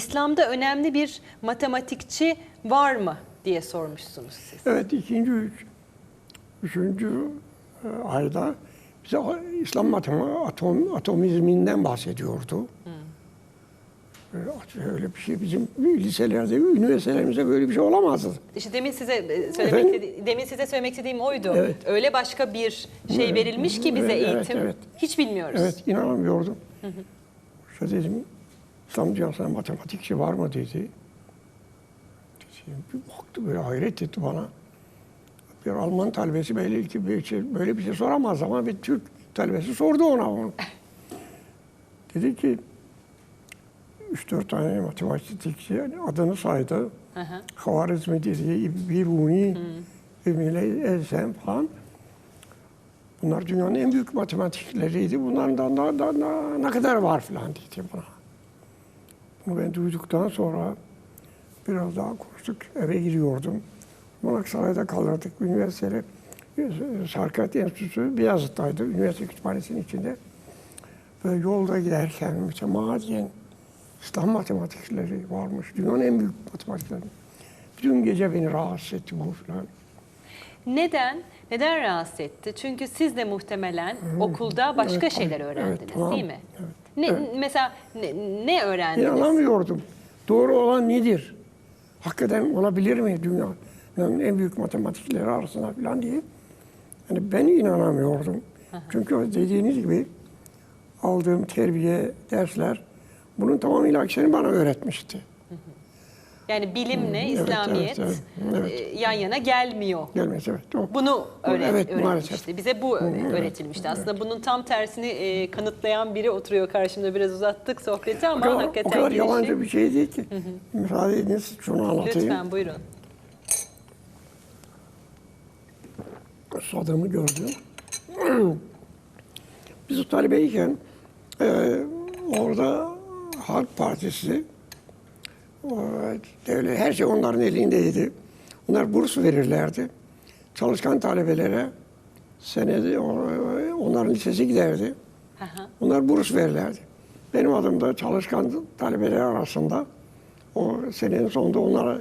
İslam'da önemli bir matematikçi var mı diye sormuşsunuz siz. Evet ikinci, üç, üçüncü e, ayda bize İslam atom, atomizminden bahsediyordu. Böyle, öyle bir şey bizim liselerde, üniversitelerimizde böyle bir şey olamazdı. İşte demin size e, söylemek Efendim? demin size söylemek istediğim oydu. Evet. Öyle başka bir şey verilmiş ki bize Evet, eğitim. evet. Hiç bilmiyoruz. Evet inanamıyordum. İşte dedim İslam dünyasında matematikçi var mı dedi. Bir baktı böyle hayret etti bana. Bir Alman talebesi belli ki bir şey, böyle bir şey soramaz ama bir Türk talebesi sordu ona onu. dedi ki üç dört tane matematikçi adını saydı. Hı hı. Hawarizmi dedi, Biruni, Emile Elsen falan. Bunlar dünyanın en büyük matematikleriydi. Bunlardan da, da, da ne kadar var falan dedi bana. Bunu ben duyduktan sonra biraz daha konuştuk. Eve gidiyordum. Manaksaray'da kalırdık. Üniversitede Sarkat Enstitüsü Beyazıt'taydı. Üniversite kütüphanesinin içinde. Böyle yolda giderken mütemadiyen İslam matematikleri varmış. Dünyanın en büyük matematikleri. Dün gece beni rahatsız etti bu falan. Neden? Neden rahatsız etti? Çünkü siz de muhtemelen okulda başka Evet, şeyler evet, öğrendiniz tamam. değil mi? Evet, Ne, Mesela ne, ne öğrendiniz? İnanamıyordum. Doğru olan nedir? Hakikaten olabilir mi dünyanın en büyük matematikleri arasında falan diye. Yani ben inanamıyordum. Çünkü dediğiniz gibi aldığım terbiye, dersler bunun tamamıyla aksini bana öğretmişti. Yani bilimle evet, İslamiyet evet, evet. e, yan yana gelmiyor. Gelmez evet. O- Bunu öğret, Evet, öğretmişti. maalesef. Bize bu evet, öğretilmişti. Aslında bunun tam tersini e, kanıtlayan biri oturuyor karşımda. Biraz uzattık sohbeti ama o kadar, hakikaten o kadar girişi- yabancı bir şey değil ki. Müsaade ediniz şunu anlatayım. Lütfen buyurun. Susadığımı gördüm. Biz o talebeyken e, orada Halk Partisi devlet, her şey onların elindeydi. Onlar burs verirlerdi. Çalışkan talebelere senede o- onların lisesi giderdi. Onlar burs verirlerdi. Benim adım da çalışkan talebeler arasında o senenin sonunda onlara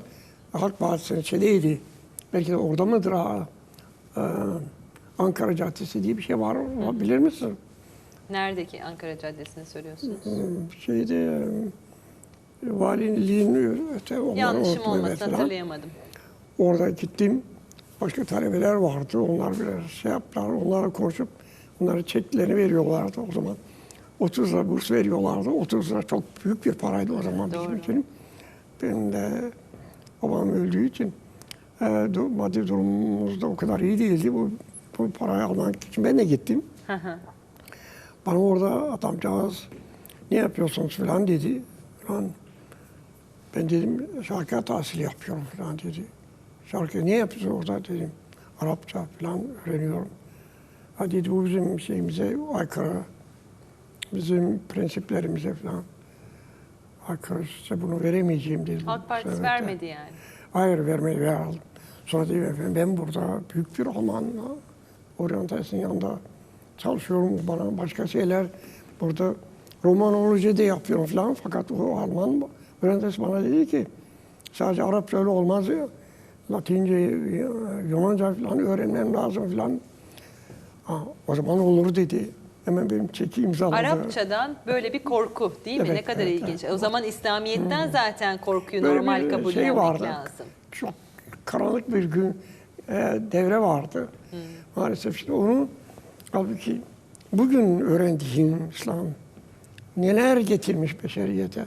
Halk Partisi'nin şeydeydi. Belki de orada mıdır ha? Ee, Ankara Caddesi diye bir şey var. Bilir misin? Neredeki Ankara Caddesi'ni söylüyorsunuz? Şeyde e, valiliğin öte onları Yanlışım mesela. hatırlayamadım. Orada gittim. Başka talebeler vardı. Onlar biraz şey yaptılar. Onlara konuşup onlara çeklerini veriyorlardı o zaman. 30 lira burs veriyorlardı. 30 lira çok büyük bir paraydı o zaman Doğru. bizim için. Ben de babam öldüğü için e, maddi durumumuz da o kadar iyi değildi. Bu, bu parayı almak için ben de gittim. Bana orada adamcağız ne yapıyorsunuz falan dedi. Falan. Ben dedim şarkı tahsili yapıyorum falan dedi. Şarkı ne yapıyorsun orada dedim. Arapça falan öğreniyorum. Ha dedi bu bizim şeyimize aykırı. Bizim prensiplerimize falan aykırı. Size bunu veremeyeceğim dedim. Halk Partisi vermedi yani. Hayır vermedi ver aldım. Sonra dedim efendim ben burada büyük bir Alman oryantasının yanında çalışıyorum. Bana başka şeyler burada romanoloji de yapıyorum falan. Fakat o Alman oryantası bana dedi ki sadece Arapça öyle olmaz. Latince, Yunanca falan öğrenmem lazım falan. Ha, o zaman olur dedi. Hemen benim çeki imzaladı. Arapçadan böyle bir korku değil mi? Evet, ne kadar evet, ilginç. evet. O zaman İslamiyet'ten zaten korkuyu Böyle normal kabullenmek şey vardı. lazım. Çok karanlık bir gün e, devre vardı. Maalesef işte onu halbuki bugün öğrendiğim İslam neler getirmiş beşeriyete.